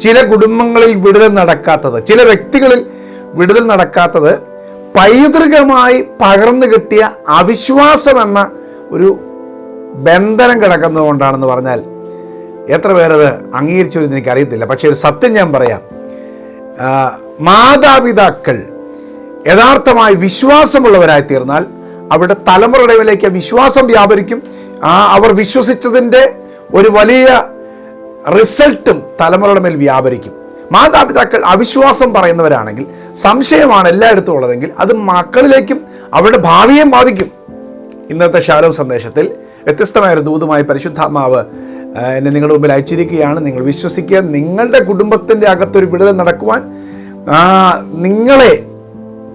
ചില കുടുംബങ്ങളിൽ വിടുതൽ നടക്കാത്തത് ചില വ്യക്തികളിൽ വിടുതൽ നടക്കാത്തത് പൈതൃകമായി പകർന്നു കിട്ടിയ അവിശ്വാസം എന്ന ഒരു ബന്ധനം കിടക്കുന്നതുകൊണ്ടാണെന്ന് പറഞ്ഞാൽ എത്ര പേരത് അംഗീകരിച്ചു എന്ന് എനിക്കറിയത്തില്ല. പക്ഷേ ഒരു സത്യം ഞാൻ പറയാം. മാതാപിതാക്കൾ യഥാർത്ഥമായി വിശ്വാസമുള്ളവരായി തീർന്നാൽ അവരുടെ തലമുറയുടെ വിലയ്ക്ക് വിശ്വാസം വ്യാപരിക്കും. ആ അവർ വിശ്വസിച്ചതിന്റെ ഒരു വലിയ റിസൾട്ടും തലമുറയുടെ മേൽ വ്യാപരിക്കും. മാതാപിതാക്കൾ അവിശ്വാസം പറയുന്നവരാണെങ്കിൽ സംശയമാണ് എല്ലായിടത്തും ഉള്ളതെങ്കിൽ അത് മക്കളിലേക്കും അവരുടെ ഭാവിയെ ബാധിക്കും. ഇന്നത്തെ ശാലോ സന്ദേശത്തിൽ വ്യത്യസ്തമായ ഒരു ദൂതുമായി പരിശുദ്ധാത്മാവ് എന്നെ നിങ്ങളുടെ മുമ്പിൽ അയച്ചിരിക്കുകയാണ്. നിങ്ങൾ വിശ്വസിക്കുക നിങ്ങളുടെ കുടുംബത്തിന്റെ അകത്തൊരു വിടുതൽ നടക്കുവാൻ നിങ്ങളെ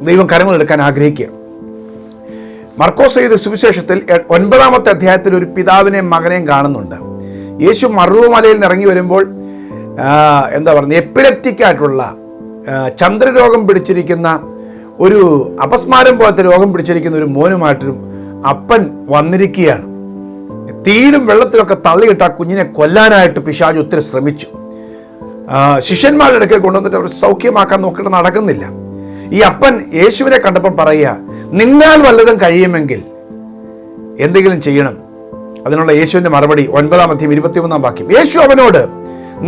ദൈവം കരങ്ങളെടുക്കാൻ ആഗ്രഹിക്കുക. മർക്കോസ് ചെയ്ത സുവിശേഷത്തിൽ ഒൻപതാമത്തെ അധ്യായത്തിൽ ഒരു പിതാവിനെയും മകനെയും കാണുന്നുണ്ട്. യേശു മറുവമലയിൽ നിന്ന് ഇറങ്ങി വരുമ്പോൾ എന്താ പറയുക എപ്പിലെപ്റ്റിക് ആയിട്ടുള്ള ചന്ദ്രരോഗം പിടിച്ചിരിക്കുന്ന ഒരു അപസ്മാരം പോലത്തെ രോഗം പിടിച്ചിരിക്കുന്ന ഒരു മോനുമായിട്ടും അപ്പൻ വന്നിരിക്കുകയാണ്. തീരും വെള്ളത്തിലൊക്കെ തള്ളിയിട്ട് ആ കുഞ്ഞിനെ കൊല്ലാനായിട്ട് പിശാജ് ഒത്തിരി ശ്രമിച്ചു. ശിഷ്യന്മാരുടെ അടുക്കൽ കൊണ്ടുവന്നിട്ട് അവർ സൗഖ്യമാക്കാൻ നോക്കിയിട്ട് നടക്കുന്നില്ല. ഈ അപ്പൻ യേശുവിനെ കണ്ടപ്പം പറയുക നിന്നാൽ വല്ലതും കഴിയുമെങ്കിൽ എന്തെങ്കിലും ചെയ്യണം. അതിനുള്ള യേശുവിന്റെ മറുപടി ഒൻപതാം അധ്യയം ഇരുപത്തിമൂന്നാം വാക്യം. യേശു അവനോട്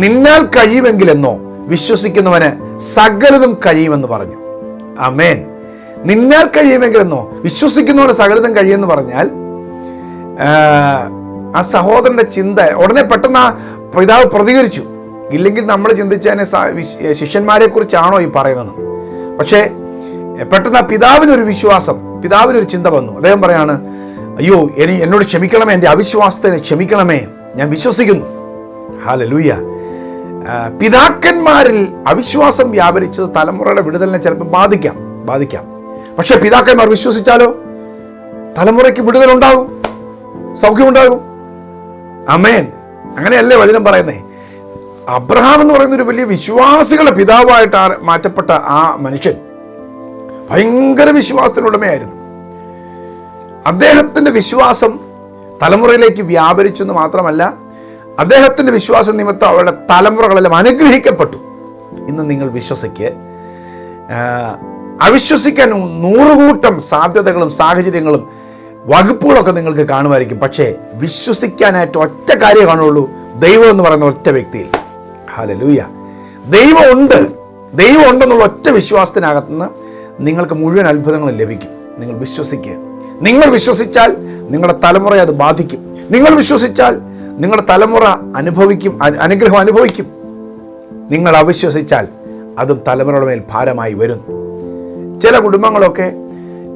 നിന്നാൽ കഴിയുമെങ്കിലെന്നോ വിശ്വസിക്കുന്നവന് സകലതും കഴിയുമെന്ന് പറഞ്ഞു. അമേൻ നിന്നാൽ കഴിയുമെങ്കിലെന്നോ വിശ്വസിക്കുന്നവന് സകലതും കഴിയുമെന്ന് പറഞ്ഞാൽ ആ സഹോദരന്റെ ചിന്ത ഉടനെ പെട്ടെന്ന് ആ പിതാവ് പ്രതികരിച്ചു. ഇല്ലെങ്കിൽ നമ്മൾ ചിന്തിച്ചതിനെ ശിഷ്യന്മാരെ കുറിച്ചാണോ ഈ പറയുന്നത്? പക്ഷേ പെട്ടെന്ന് ആ പിതാവിനൊരു വിശ്വാസം പിതാവിനൊരു ചിന്ത വന്നു. അദ്ദേഹം പറയാണ് അയ്യോ എനി എന്നോട് ക്ഷമിക്കണമേ എന്റെ അവിശ്വാസത്തെ ക്ഷമിക്കണമേ. ഞാൻ വിശ്വസിക്കുന്നു. ഹാലലൂയ പിതാക്കന്മാരിൽ അവിശ്വാസം വ്യാപരിച്ചത് തലമുറയുടെ വിടുതലിനെ ചിലപ്പോൾ ബാധിക്കാം ബാധിക്കാം. പക്ഷേ പിതാക്കന്മാർ വിശ്വസിച്ചാലോ? തലമുറയ്ക്ക് വിടുതലുണ്ടാകും സൗഖ്യമുണ്ടാകും. അമേൻ അങ്ങനെയല്ലേ വചനം പറയുന്നേ? അബ്രഹാം എന്ന് പറയുന്ന ഒരു വലിയ വിശ്വാസികളുടെ പിതാവായിട്ട് മാറ്റപ്പെട്ട ആ മനുഷ്യൻ ഭയങ്കര വിശ്വാസത്തിനുടമയായിരുന്നു. അദ്ദേഹത്തിന്റെ വിശ്വാസം തലമുറയിലേക്ക് വ്യാപരിച്ചു എന്ന് മാത്രമല്ല അദ്ദേഹത്തിന്റെ വിശ്വാസം നിമിത്തം അവരുടെ തലമുറകളെല്ലാം അനുഗ്രഹിക്കപ്പെട്ടു ഇന്ന് നിങ്ങൾ വിശ്വസിക്ക്. അവിശ്വസിക്കാൻ നൂറുകൂട്ടം സാധ്യതകളും സാഹചര്യങ്ങളും വകുപ്പുകളൊക്കെ നിങ്ങൾക്ക് കാണുമായിരിക്കും. പക്ഷേ വിശ്വസിക്കാനായിട്ട് ഒറ്റ കാര്യം കാണുള്ളൂ. ദൈവം എന്ന് പറയുന്ന ഒറ്റ വ്യക്തിയിൽ. ഹാലലൂയ ദൈവം ഉണ്ട് ദൈവം ഉണ്ടെന്നുള്ള ഒറ്റ വിശ്വാസത്തിനകത്തുനിന്ന് നിങ്ങൾക്ക് മുഴുവൻ അത്ഭുതങ്ങളും ലഭിക്കും. നിങ്ങൾ വിശ്വസിക്കുക നിങ്ങൾ വിശ്വസിച്ചാൽ നിങ്ങളുടെ തലമുറയെ അത് ബാധിക്കും. നിങ്ങൾ വിശ്വസിച്ചാൽ നിങ്ങളുടെ തലമുറ അനുഭവിക്കും അനുഗ്രഹം അനുഭവിക്കും. നിങ്ങൾ അവിശ്വസിച്ചാൽ അതും തലമുറയുടെ മേൽ ഭാരമായി വരുന്നു ചില കുടുംബങ്ങളൊക്കെ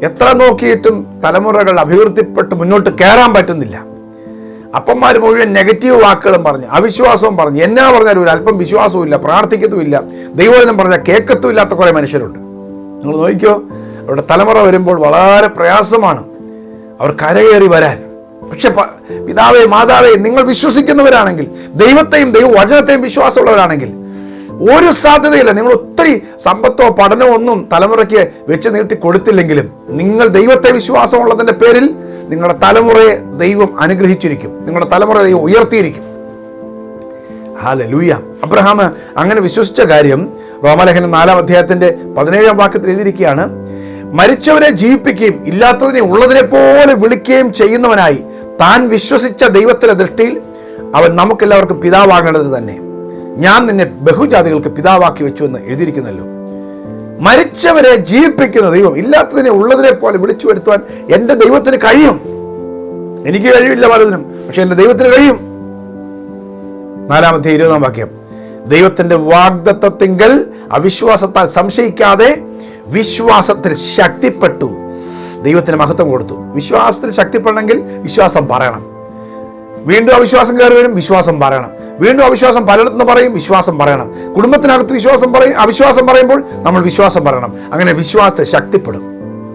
എത്ര നോക്കിയിട്ടും തലമുറകൾ അഭിവൃദ്ധിപ്പെട്ട് മുന്നോട്ട് കയറാൻ പറ്റുന്നില്ല. അപ്പന്മാർ മുഴുവൻ നെഗറ്റീവ് വാക്കുകളും പറഞ്ഞ് അവിശ്വാസവും പറഞ്ഞ് എന്നാ പറഞ്ഞാലും ഒരു അല്പം വിശ്വാസവും ഇല്ല പ്രാർത്ഥിക്കത്തുമില്ല ദൈവവചനം പറഞ്ഞാൽ കേൾക്കത്തും ഇല്ലാത്ത കുറേ മനുഷ്യരുണ്ട്. നിങ്ങൾ നോക്കിക്കോ അവരുടെ തലമുറ വരുമ്പോൾ വളരെ പ്രയാസമാണ്. അവർ കരകയറി വരാൻ. പക്ഷെ പിതാവേ മാതാവേ നിങ്ങൾ വിശ്വസിക്കുന്നവരാണെങ്കിൽ ദൈവത്തെയും ദൈവവചനത്തെയും വിശ്വാസമുള്ളവരാണെങ്കിൽ ഒരു സാധ്യതയില്ല. നിങ്ങൾ ഒത്തിരി സമ്പത്തോ പഠനമോ ഒന്നും തലമുറയ്ക്ക് വെച്ച് നീട്ടി കൊടുത്തില്ലെങ്കിലും നിങ്ങൾ ദൈവത്തെ വിശ്വാസമുള്ളതിന്റെ പേരിൽ നിങ്ങളുടെ തലമുറയെ ദൈവം അനുഗ്രഹിച്ചിരിക്കും. നിങ്ങളുടെ തലമുറ ദൈവം ഉയർത്തിയിരിക്കും. ഹാല ലൂയ അബ്രഹാം അങ്ങനെ വിശ്വസിച്ച കാര്യം റോമലേഖനം നാലാം അധ്യായത്തിന്റെ പതിനേഴാം വാക്യത്തിൽ എഴുതിയിരിക്കുകയാണ്. മരിച്ചവരെ ജീവിപ്പിക്കുകയും ഇല്ലാത്തതിനെ ഉള്ളതിനെ പോലെ വിളിക്കുകയും ചെയ്യുന്നവനായി താൻ വിശ്വസിച്ച ദൈവത്തിന്റെ ദൃഷ്ടിയിൽ അവൻ നമുക്കെല്ലാവർക്കും പിതാവാകേണ്ടത് തന്നെ. ഞാൻ നിന്നെ ബഹുജാതികൾക്ക് പിതാവാക്കി വെച്ചു എന്ന് എഴുതിയിരിക്കുന്നല്ലോ. മരിച്ചവരെ ജീവിപ്പിക്കുന്ന ദൈവം ഇല്ലാത്തതിനെ ഉള്ളതിനെ പോലെ വിളിച്ചു വരുത്തുവാൻ എന്റെ ദൈവത്തിന് കഴിയും. എനിക്ക് കഴിയില്ല പലതിനും പക്ഷെ എന്റെ ദൈവത്തിന് കഴിയും. നാലാമത്തെ ഇരുപതാം വാക്യം. ദൈവത്തിന്റെ വാഗ്ദത്വത്തിങ്കൽ അവിശ്വാസത്താൽ സംശയിക്കാതെ വിശ്വാസത്തിൽ ശക്തിപ്പെട്ടു. ദൈവത്തിന് മഹത്വം കൊടുത്തു. വിശ്വാസത്തിൽ ശക്തിപ്പെടണമെങ്കിൽ വിശ്വാസം പറയണം. വീണ്ടും അവിശ്വാസം കയറി വരും വിശ്വാസം പറയണം. വീണ്ടും അവിശ്വാസം പലയിടത്തുനിന്ന് പറയും വിശ്വാസം പറയണം. കുടുംബത്തിനകത്ത് വിശ്വാസം പറയും അവിശ്വാസം പറയുമ്പോൾ നമ്മൾ വിശ്വാസം പറയണം. അങ്ങനെ വിശ്വാസത്തെ ശക്തിപ്പെടും.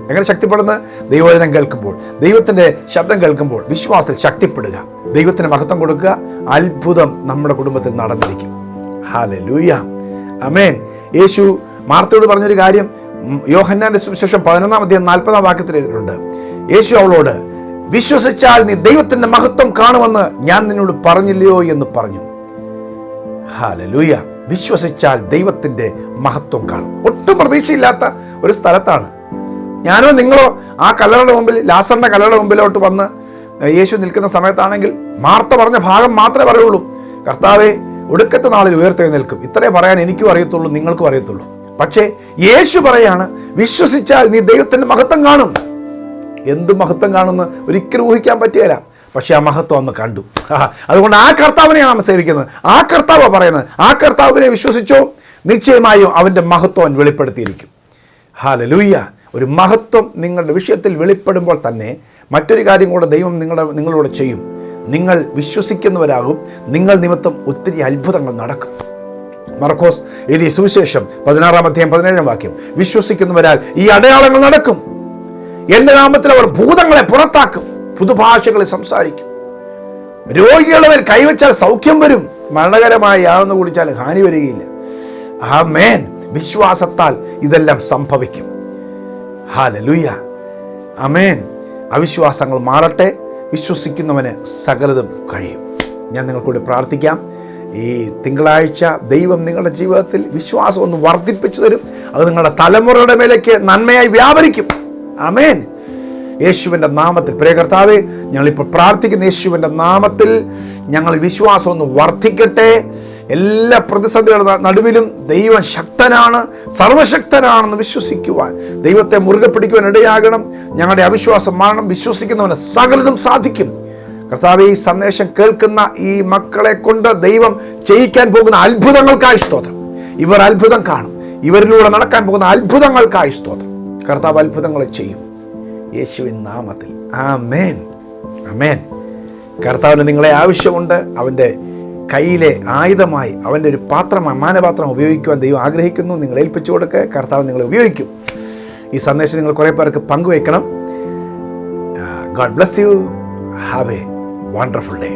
എങ്ങനെ ശക്തിപ്പെടുന്നത്? ദൈവവചനം കേൾക്കുമ്പോൾ ദൈവത്തിന്റെ ശബ്ദം കേൾക്കുമ്പോൾ വിശ്വാസത്തിൽ ശക്തിപ്പെടുക. ദൈവത്തിന് മഹത്വം കൊടുക്കുക. അത്ഭുതം നമ്മുടെ കുടുംബത്തിൽ നടന്നിരിക്കും. ഹാലലൂയ അമേൻ യേശു മാർത്തയോട് പറഞ്ഞൊരു കാര്യം യോഹന്നാന്റെ സുവിശേഷം പതിനൊന്നാം അധ്യായം നാൽപ്പതാം വാക്യത്തിൽ എഴുതിയിട്ടുണ്ട്. യേശു അവളോട് വിശ്വസിച്ചാൽ നീ ദൈവത്തിന്റെ മഹത്വം കാണുമെന്ന് ഞാൻ നിന്നോട് പറഞ്ഞില്ലയോ എന്ന് പറഞ്ഞു. ഹാലലൂയ വിശ്വസിച്ചാൽ ദൈവത്തിന്റെ മഹത്വം കാണും. ഒട്ടും പ്രതീക്ഷയില്ലാത്ത ഒരു സ്ഥലത്താണ്. ഞാനോ നിങ്ങളോ ആ കല്ലറയുടെ മുമ്പിൽ ലാസറിന്റെ കല്ലറയുടെ മുമ്പിലോട്ട് വന്ന് യേശു നിൽക്കുന്ന സമയത്താണെങ്കിൽ മാർത്ത പറഞ്ഞ ഭാഗം മാത്രമേ പറയുള്ളൂ. കർത്താവെ ഒടുക്കത്തെ നാളിൽ ഉയർത്തെഴുന്നേൽക്കും. ഇത്രേ പറയാൻ എനിക്കും അറിയത്തുള്ളൂ നിങ്ങൾക്കും അറിയത്തുള്ളൂ. പക്ഷേ യേശു പറയാണ് വിശ്വസിച്ചാൽ നീ ദൈവത്തിന്റെ മഹത്വം കാണും. എന്ത് മഹത്വം കാണുമെന്ന് ഒരിക്കലും ഊഹിക്കാൻ പറ്റുകയില്ല പക്ഷേ ആ മഹത്വം അന്ന് കണ്ടു. അതുകൊണ്ട് ആ കർത്താവിനെയാണ് നാം സേവിക്കുന്നത് ആ കർത്താവ് പറയുന്നത്. ആ കർത്താവിനെ വിശ്വസിച്ചോ? നിശ്ചയമായും അവന്റെ മഹത്വം അവൻ വെളിപ്പെടുത്തിയിരിക്കും. ഹാലലൂയ്യ ഒരു മഹത്വം നിങ്ങളുടെ വിഷയത്തിൽ വെളിപ്പെടുമ്പോൾ തന്നെ മറ്റൊരു കാര്യം കൂടെ ദൈവം നിങ്ങളുടെ നിങ്ങളോട് ചെയ്യും. നിങ്ങൾ വിശ്വസിക്കുന്നവരാകും. നിങ്ങൾ നിമിത്തം ഒത്തിരി അത്ഭുതങ്ങൾ നടക്കും. മർക്കോസ് എഴുതിയ സുവിശേഷം പതിനാറാം അധ്യായം പതിനേഴാം വാക്യം. വിശ്വസിക്കുന്നവരാൽ ഈ അടയാളങ്ങൾ നടക്കും. എന്റെ നാമത്തിൽ അവർ ഭൂതങ്ങളെ പുറത്താക്കും. പുതുഭാഷകളെ സംസാരിക്കും. രോഗികളവർ കൈവച്ചാൽ സൗഖ്യം വരും. മരണകരമായ ആളെന്ന് കുടിച്ചാൽ ഹാനി വരികയില്ല. ആ മേൻ വിശ്വാസത്താൽ ഇതെല്ലാം സംഭവിക്കും. ഹാലലുയ്യ അമേൻ അവിശ്വാസങ്ങൾ മാറട്ടെ. വിശ്വസിക്കുന്നവന് സകലതും കഴിയും. ഞാൻ നിങ്ങൾക്കൂടി പ്രാർത്ഥിക്കാം. ഈ തിങ്കളാഴ്ച ദൈവം നിങ്ങളുടെ ജീവിതത്തിൽ വിശ്വാസം ഒന്ന് വർദ്ധിപ്പിച്ചു തരും. അത് നിങ്ങളുടെ തലമുറയുടെ മേലേക്ക് നന്മയായി വ്യാപരിക്കും. അമേൻ യേശുവിന്റെ നാമത്തിൽ. പ്രിയ ഞങ്ങളിപ്പോൾ പ്രാർത്ഥിക്കുന്ന യേശുവിന്റെ നാമത്തിൽ ഞങ്ങൾ വിശ്വാസം ഒന്ന് വർദ്ധിക്കട്ടെ. എല്ലാ പ്രതിസന്ധികളുടെ നടുവിലും ദൈവം ശക്തനാണ് സർവശക്തനാണെന്ന് വിശ്വസിക്കുവാൻ ദൈവത്തെ മുറുകെ പിടിക്കുവാൻ ഇടയാകണം. ഞങ്ങളുടെ അവിശ്വാസം മാറണം. വിശ്വസിക്കുന്നവന് സകലതും സാധിക്കും. കർത്താവ് ഈ സന്ദേശം കേൾക്കുന്ന ഈ മക്കളെ കൊണ്ട് ദൈവം ചെയ്യിക്കാൻ പോകുന്ന അത്ഭുതങ്ങൾക്കായി സ്തോത്രം. ഇവർ അത്ഭുതം കാണും. ഇവരിലൂടെ നടക്കാൻ പോകുന്ന അത്ഭുതങ്ങൾക്കായി സ്തോത്രം. കർത്താവ് അത്ഭുതങ്ങൾ ചെയ്യും. യേശുവിൻ നാമത്തിൽ. ആമേൻ. ആമേൻ. കർത്താവിന് നിങ്ങളെ ആവശ്യമുണ്ട്. അവന്റെ കയ്യിലെ ആയുധമായി അവന്റെ ഒരു പാത്രം മാനപാത്രം ഉപയോഗിക്കുവാൻ ദൈവം ആഗ്രഹിക്കുന്നു. നിങ്ങൾ ഏൽപ്പിച്ചു കൊടുക്കുക കർത്താവ് നിങ്ങളെ ഉപയോഗിക്കും. ഈ സന്ദേശം നിങ്ങൾ കുറേ പേർക്ക് പങ്കുവയ്ക്കണം. God bless you. Have a wonderful day